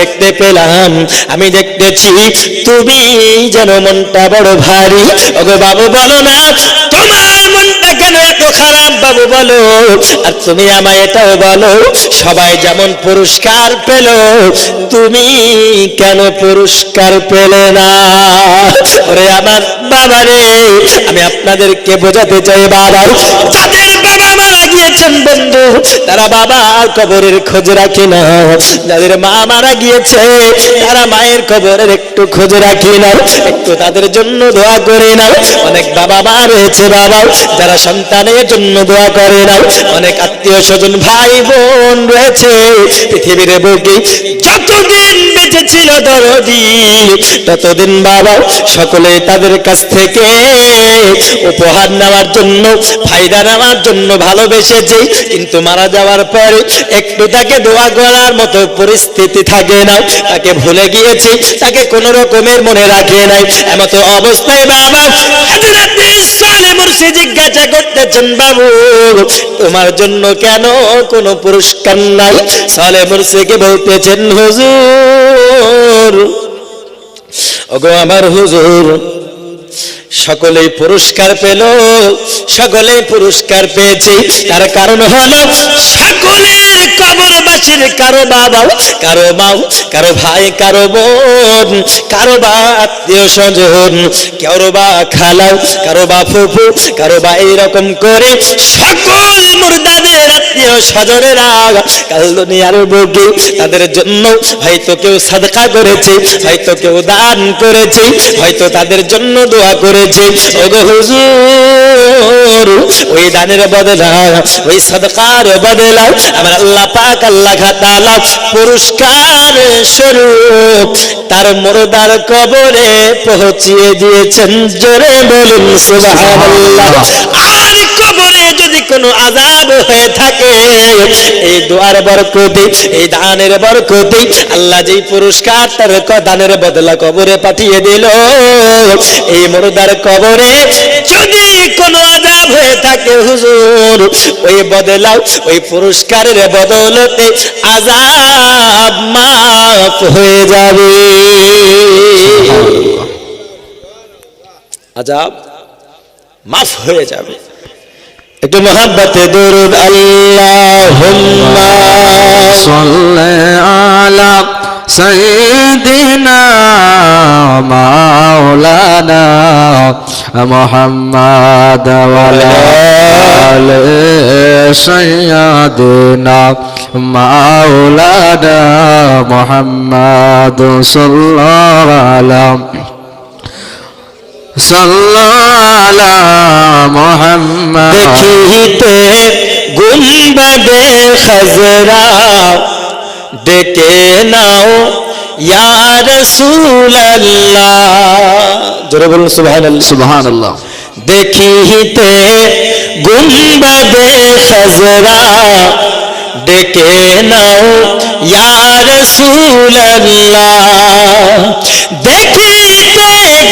দেখতে পেলাম, আমি দেখতেছি তুমি যেন মনটা বড় ভারী। ওগো বাবু বলো না, তোমার মনটা কেন এত খারাপ? বাবু বলো, আর তুমি আমায় এটাও বলো, সবাই যেমন পুরস্কার পেল, তুমি কেন পুরস্কার পেলে না? ওরে আমার বাবা রে আমি আপনাদেরকে বোঝাতে চাই বাবা যাদের বাবা গিয়েছেন বন্ধু। তারা বাবার কবরের খোঁজ রাখে না। যাদের মা মারা গিয়েছে, তারা মায়ের কবরের একটু খোঁজ রাখি না। একটু তাদের জন্য দোয়া করে না। অনেক বাবা মা রয়েছে বাবা, যারা সন্তানের জন্য দোয়া করে না। অনেক আত্মীয় স্বজন, ভাই বোন রয়েছে। পৃথিবীর বুকে যতদিন বেঁচে ছিল দরদি। ততদিন বাবা সকলে তাদের কাছ থেকে উপহার নেওয়ার জন্য, ফায়দা নেওয়ার জন্য ভালোবেসেছে। কিন্তু মারা যাওয়ার পরে একটু তাকে দোয়া করার মতো পরিস্থিতি থাকে না তাকে ভুলে গিয়েছে, তাকে কোন রকমের মনে রাখে নাই। এমতো অবস্থায় বাবা জিজ্ঞাসা সালে মুর্শি বাবু, তোমার জন্য কেন কোনো পুরস্কার নাই? সালে মুর্শিকে বলতেছেন, হুজুর, ওগো আমার হুজুর সকলেই পুরস্কার পেল, সকলেই পুরস্কার পেয়েছে। তার কারণ হলো সকলের কবরবাসীর কারও বাবা, কারও মাও কারও ভাই, কারও বোন, কারও বা আত্মীয় স্বজন কারও বা খালা, কারও বা ফুফু, কারও বা এইরকম করে সকল মুর্দাদের আত্মীয় স্বজনেরা কাল দুনিয়ার বুকে তাদের জন্য হয়তো কেউ সাদকা করেছে, হয়তো কেউ দান করেছে, হয়তো তাদের জন্য দোয়া করেছে। ওগো হুজুর, ওই দানের বদলা, ওই সাদকার বদলা আমার আল্লাহ পাক আল্লাহ তাআলা পুরস্কার স্বরূপ তার মুর্দার কবরে পৌঁছিয়ে দিয়েছেন। জোরে বলুন, সুবহানাল্লাহ। আর কোনো আযাব হয়ে থাকে। এই দোয়ার বরকতে এই দানের বরকতে আল্লাহ যেই পুরস্কার তার দানের বদলা কবরে পাঠিয়ে দিল। এই মুর্দার কবরে যদি কোনো আযাব হয়ে থাকে হুজুর ওই বদলাও ওই পুরস্কারের বদলতে আযাব মাফ হয়ে যাবে। আজাব মাফ হয়ে যাবে। একটু মহাব্বাতে দরুদ আল্লাহুম্মা। সাল্লি আলা সাইয়্যিদিনা মাওলানা মুহাম্মাদ ওয়ালা আলি মাওলানা মুহাম্মাদ সাল্লাল্লাহু আলাইহি দেখিতে গুম্বদে খজরা ডেকে নাও ইয়ার জোরে বলুন সুবহান সুবহান আল্লাহ দেখিতে গুম্বদে খজরা ডেকে নাও ইয়ার সুল্লাহ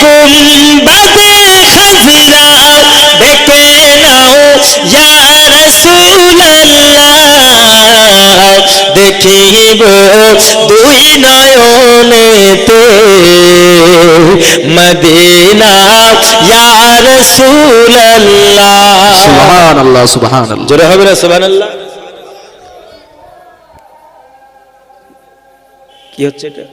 গুম বাদে খাজরা ডেকে নাও ইয়া রাসূলুল্লাহ দেখিব দুই নয়নেতে মদিনা ইয়া সুবহানাল্লাহ সুবহানাল্লাহ জোরে হবে না সুবহানাল্লাহ কি হচ্ছে এটা?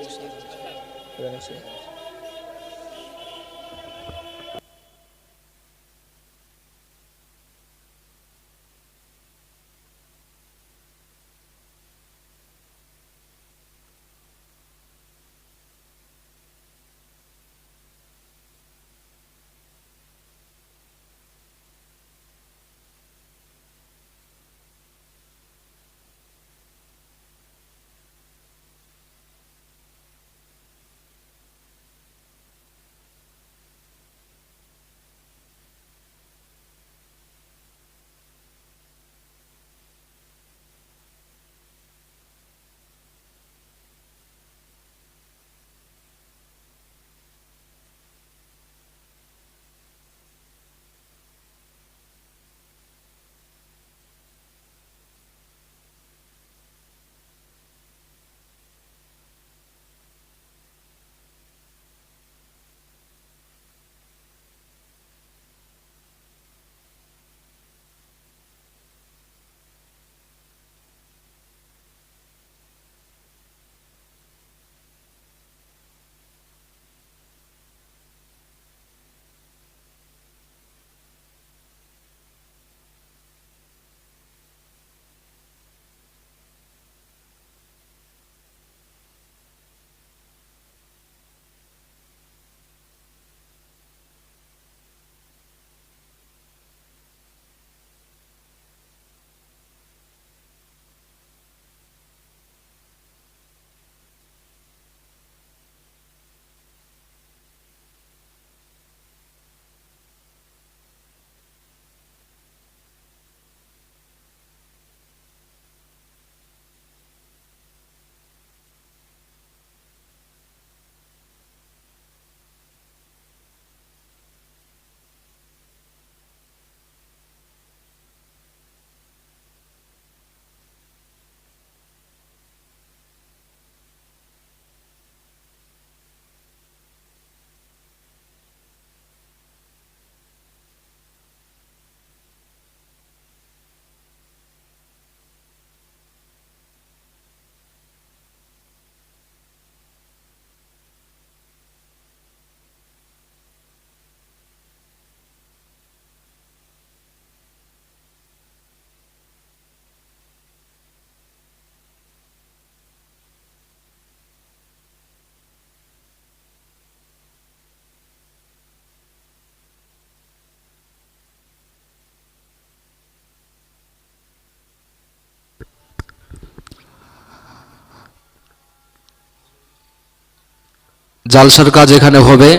জালসার কাজ এখানে হবে।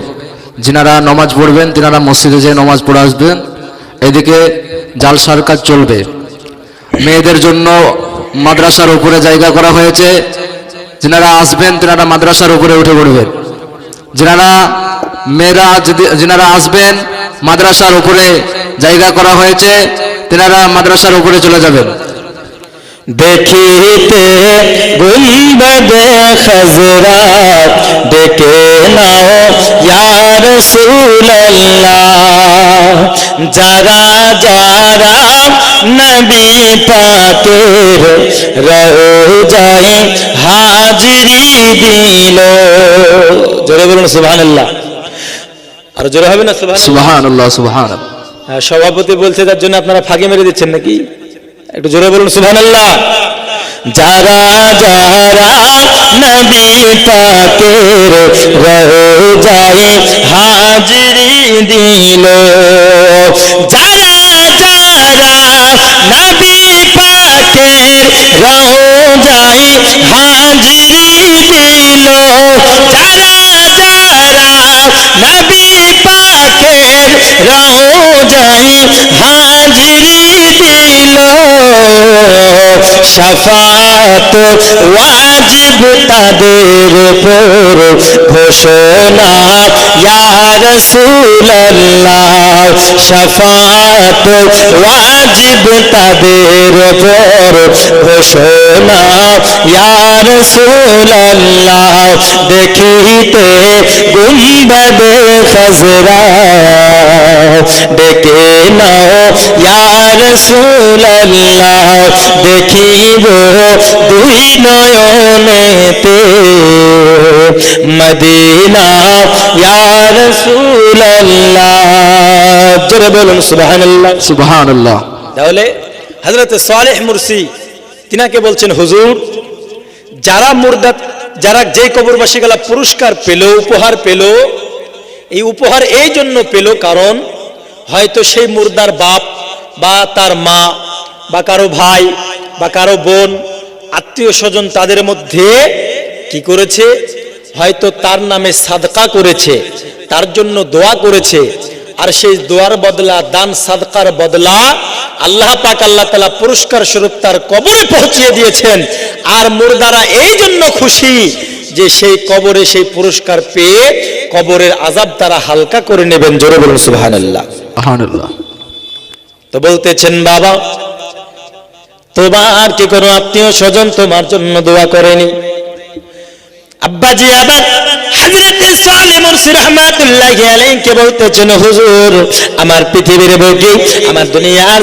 যিনারা নমাজ পড়বেন, তিনারা মসজিদে যেয়ে নমাজ পড়ে আসবেন। এদিকে জালসার কাজ চলবে। মেয়েদের জন্য মাদ্রাসার উপরে জায়গা করা হয়েছে। যিনারা আসবেন, তিনারা মাদ্রাসার উপরে উঠে পড়বেন যিনারা, মেয়েরা যদি- যিনারা আসবেন, মাদ্রাসার উপরে জায়গা করা হয়েছে, তিনারা মাদ্রাসার উপরে চলে যাবেন। দেখিতে গুলবদে খজরা ডেকে নাও ইয়া রাসূলুল্লাহ। যারা যারা নবী পাকের রোজায় হাজিরি দিল। জোরে বলুন সুবহানাল্লাহ। আর জোরে হবে না সুবহানাল্লাহ? সুবহান আল্লাহ সুবহান হ্যাঁ, সভাপতি বলছে তার জন্য আপনারা ফাঁকি মেরে দিচ্ছেন নাকি? একটু জোরে বলুন, সুবহানাল্লাহ। যারা যারা নবী পাকের রোজায় হাজিরি দিল, যারা যারা নবী পাকের রোজায় হাজিরি দিল, যারা যারা নবী পাকের রোজায় হাজিরি শফাত ওয়াজিব তাদের উপর ঘোষণা। ইয়া রাসূলুল্লাহ শফাত ওয়াজিব তাদের উপর ঘোষণা। ইয়া রাসূলুল্লাহ, দেখিতে গুম্বদে খজরা। ডেকে নাও। ইয়া রাসূলুল্লাহ দেখিব দুই নয়নেতে মদিনা ইয়া জোরে বলুন সুবহানাল্লাহ। সুবহান তাহলে হজরত সালেহ মুরসি তিনাকে বলছেন হুজুর যারা মুর্দা যারা যে কবরবাসী গেলা পুরস্কার পেল উপহার পেল এই উপহার এই জন্য পেল কারণ হয়তো সেই মুর্দার বাপ বা তার মা বা কারও ভাই বা কারও বোন আত্মীয় স্বজন তাদের মধ্যে কি করেছে? হয়তো তার নামে সাদকা করেছে তার জন্য দোয়া করেছে। আর সেই দোয়ার বদলা দান সাদকার বদলা আল্লাহ পাক আল্লাহ তালা পুরস্কার স্বরূপ তার কবরে পৌঁছিয়ে দিয়েছেন। আর মুর্দারা এই জন্য খুশি যে সেই কবরে সেই পুরস্কার পেয়ে কবরের আজাব তারা হালকা করে নেবেন। জোরে বলুন সুবহানাল্লাহ। সুবহান আল্লাহ তো বলতেছেন বাবা তোমার কি কোনো আত্মীয় স্বজন তোমার জন্য দোয়া করেনি? আব্বাজি আবার আমার পৃথিবীর আমার দুনিয়ার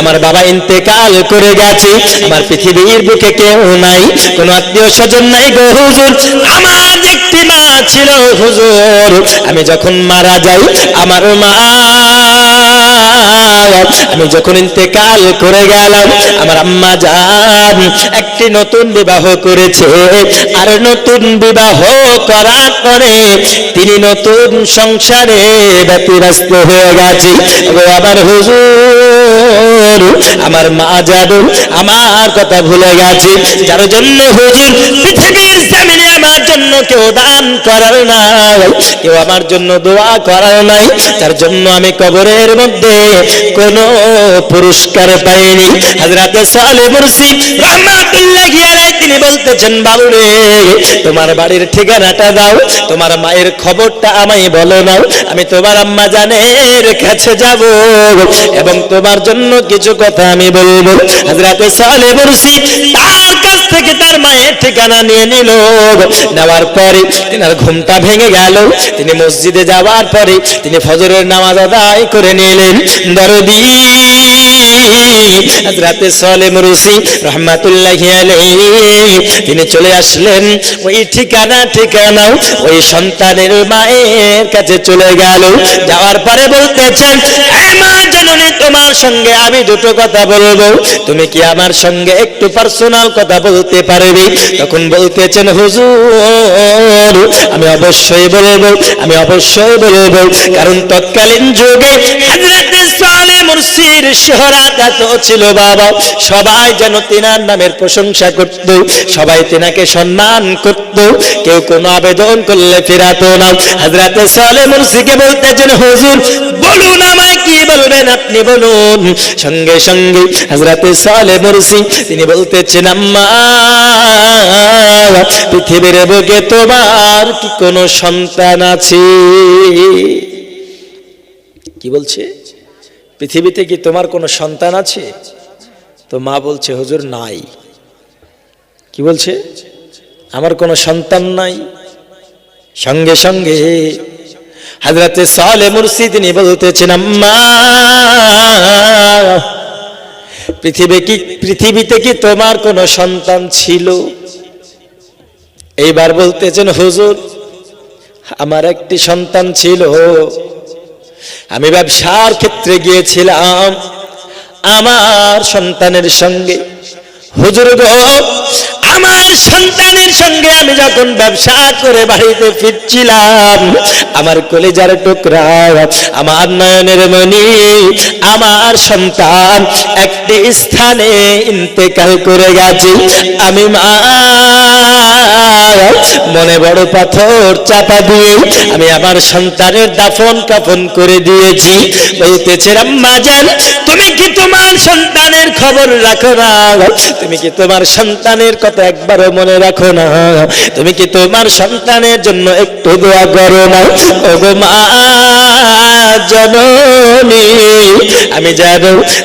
আমার বাবা ইন্তেকাল করে গেছে, আমার পৃথিবীর বুকে কেউ নাই, কোনো আত্মীয় স্বজন নাই গো হুজুর, আমার একটি মা ছিল, হুজুর। আমি যখন মারা যাই আমার মা আমি যখন ইন্তেকাল করে গেলাম, আমার আম্মা যান, একটি নতুন বিবাহ করেছে। আর নতুন বিবাহ করার পরে তিনি নতুন সংসারে ব্যতিব্যস্ত হয়ে গেছে। ও আমার হুজুর, আমার মা যাদু আমার কথা ভুলে গেছে। যার জন্য হুজুর পৃথিবীর জামিনে জন্য কেউ দান করার নাই। কেউ আমার জন্য দোয়া করার নাই। তার জন্য আমি কবরের মধ্যে কোন পুরস্কার পাইনি। হাজরাতে সালে মুরসি রহমাতুল্লাহি তিনি বলতেছেন বাবু তোমার বাড়ির ঠিকানাটা দাও, তোমার মায়ের খবরটা আমায় বলো নাও। আমি তোমার আম্মা জানের কাছে যাব, এবং তোমার জন্য কিছু কথা আমি বলব। হাজরাতে সালে মুরসি তার কাছ থেকে তার মায়ের ঠিকানা নিয়ে নিল। নেওয়ার পরে তিনার ঘুমটা ভেঙে গেল। তিনি মসজিদে যাওয়ার পরে তিনি ফজরের নামাজ আদায় করে নিলেন। দরদি রাতে সলে মুরসি রহমাতুল্লাহ তিনি চলে আসলেন। ওই ঠিকানা, ঠিকানাও ওই সন্তানের মায়ের কাছে চলে গেল। যাওয়ার পরে বলতেছেন "এ মা জননী তোমার সঙ্গে আমি দুটো কথা বলব। তুমি কি আমার সঙ্গে একটু পার্সোনাল কথা বলতে পারবে? তখন বলতেছেন হুজুর, আমি অবশ্যই বলব, আমি অবশ্যই বলব। কারণ তৎকালীন যুগে হযরত মুর্শির শহরাত এত ছিল বাবা। সবাই যেন তিনার নামের প্রশংসা করত। সবাই তিনাকে সম্মান করত। কেউ কোনো আবেদন করলে ফেরাতো না হাজরাতে সালে মুর্শিকে বলতেছেন হুজুর, বলুন আমায় কি বলবেন আপনি বলুন। সঙ্গে সঙ্গে হাজরাতে সালে মুর্শি তিনি বলতেছেন, আম্মা, পৃথিবীর বুকে তোমার কি কোনো সন্তান আছে? কি বলছে? পৃথিবীতে কি তোমার কোনো সন্তান আছে? তো মা বলছে, হুজুর, নাই। কি বলছে? আমার কোনো সন্তান নাই। সঙ্গে সঙ্গে হাজরাতে সালে মুর্শি তিনি বলতেছেন, আম্মা, পৃথিবী কি, পৃথিবীতে কি তোমার কোনো সন্তান ছিল? এইবার বলতেছেন, হুজুর, আমার একটি সন্তান ছিল। আমি ব্যবসার ক্ষেত্রে গিয়েছিলাম। আমার সন্তানের সঙ্গে। হুজুর গো আমার সন্তানের সঙ্গে আমি যখন ব্যবসা করে বাড়িতে ফিরছিলাম, আমার কলেজার টুকরা, আমার নয়নের মনি আমার সন্তান একটি স্থানে ইন্তেকাল করে গেছে। আমি মা, মনে বড় পাথর চাপা দিয়ে আমি আমার সন্তানের দাফন কাফন করে দিয়েছি। বলতেছে, রাম্মা জান, তুমি কি তোমার সন্তানের খবর রাখো না? তুমি কি তোমার সন্তানের কথা একবারও মনে রাখো না। তুমি কি তোমার সন্তানের জন্য একটু দোয়া করো না? ওগো মা, জননী, আমি যেন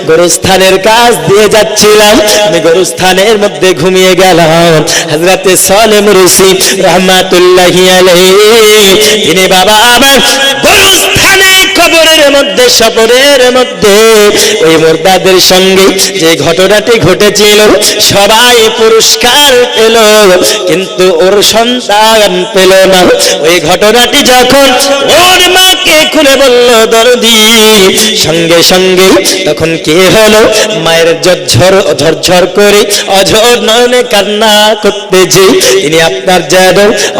গরুস্থানের কাজ দিয়ে যাচ্ছিলাম, আমি গরুস্থানের মধ্যে ঘুমিয়ে গেলাম। হাজরাতে সলে মুরসি রহমাতুল্লাহি তিনি বাবা আমার গরুস্থানে কবরের মধ্যে, সবরের মধ্যে, ওই মোরদাদের সঙ্গে যে ঘটনাটি ঘটেছিল, সবাই পুরস্কার পেল, কিন্তু ওর সন্তান পেল না। ওই ঘটনাটি যখন ওর মাকে খুলে বলল, দরদি, সঙ্গে সঙ্গে তখন কে হলো? মায়ের করে অঝর নয়নে কান্না করতেছে তিনি আপনার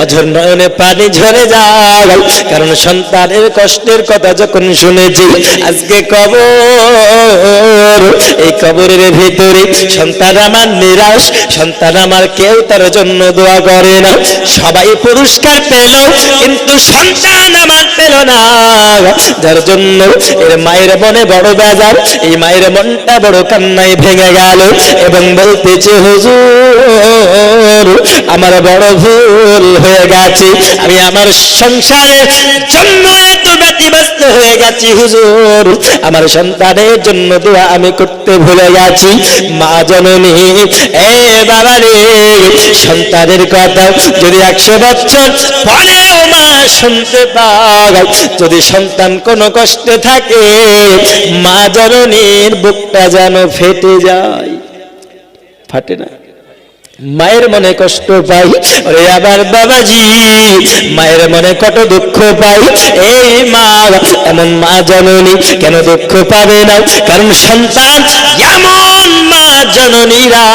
অঝর নয়নে পানি ঝরে যায়। কারণ সন্তানের কষ্টের কথা যখন শুনেছি আজকে কবর, এই কবরের ভিতরে সন্তান আমার নিরাশ, সন্তান আমার কেউ তার জন্য দোয়া করে না। সবাই পুরস্কার পেল, কিন্তু সন্তান আমার পেল না। যার জন্য এর মায়ের মনে বড় বেজার, এই মায়ের মনটা বড় কান্নায় ভেঙে গেল এবং বলতেছে, হুজুর, আমার বড় ভুল হয়ে গেছে। আমি আমার সংসারের জন্য এত ব্যতিব্যস্ত হয়ে গেছি, হুজুর। আমার সন্তানের জন্য দোয়া আমি করতে ভুলে গেছি। মা জননী, এ সন্তানের কথা যদি একশো বছর পরেও মা শুনতে পায়, যদি সন্তান কোনো কষ্টে থাকে, মা জননীর বুকটা যেন ফেটে যায়। ফাটে না? মায়ের মনে কষ্ট পাই। ওরে আবার বাবাজি, মায়ের মনে কত দুঃখ পাই। এই মা, এমন মা জননী কেন দুঃখ পাবে না? কারণ সন্তান এমন জননীরা,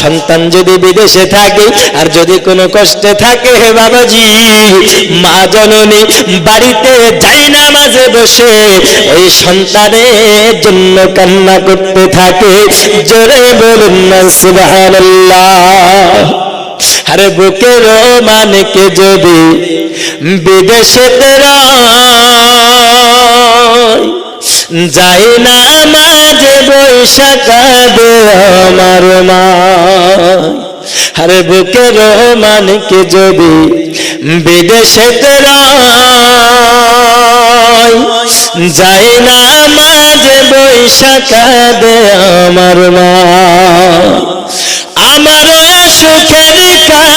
সন্তান যদি বিদেশে থাকে, আর যদি কোনো কষ্টে থাকে হে বাবাজি, মা জননী বাড়িতে যাই না মাঝে বসে, ওই সন্তানের জন্য কান্না করতে থাকে। জোরে বলুন না, সুবহানাল্লাহ। আরে বুকের মানকে যদি বিদেশে যাই না মাঝে বৈশাখাবে আমার মা। আরে বুকের মানকে যদি বিদেশে যাই না মাঝে বৈশাখাবে আমার মা। আমার সুখের কালে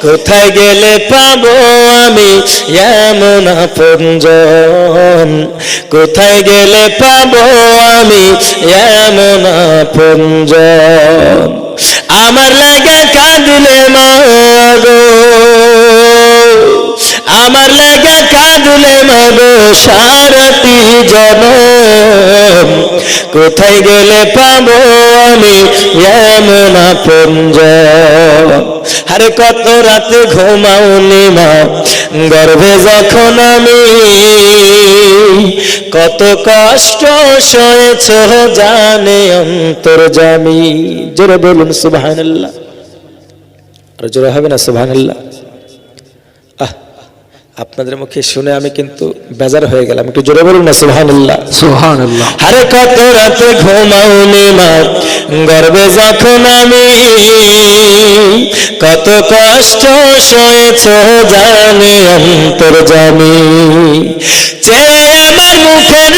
কোথায় গেলে পাবো আমি এমন আপনজন? কোথায় গেলে পাবো আমি এমন আপনজন? আমার লাগা কাঁদলে মাগো। আমার লাগা কাঁদলে মাগো সারাটি জন। কোথায় গেলে পাবো আমি এমন আপনজন? আরে কত রাতে ঘুমাওনি মা, গর্ভে যখন আমি, কত কষ্ট সয়েছ জানে অন্তর জামি। জোরে বলুন সুবহানাল্লাহ। আর জোরে হবে না সুবহানাল্লাহ? আপনাদের মুখে শুনে আমি কিন্তু বেজার হয়ে গেলাম। একটু জোরে বলুন না সুবহানাল্লাহ। সুহান আল্লাহ আরে কত রাতে ঘুমাওনি মা গর্বে যখন আমি কত কষ্ট সয়েছ জানে অন্তর জানি। চেয়ে আমার মুখের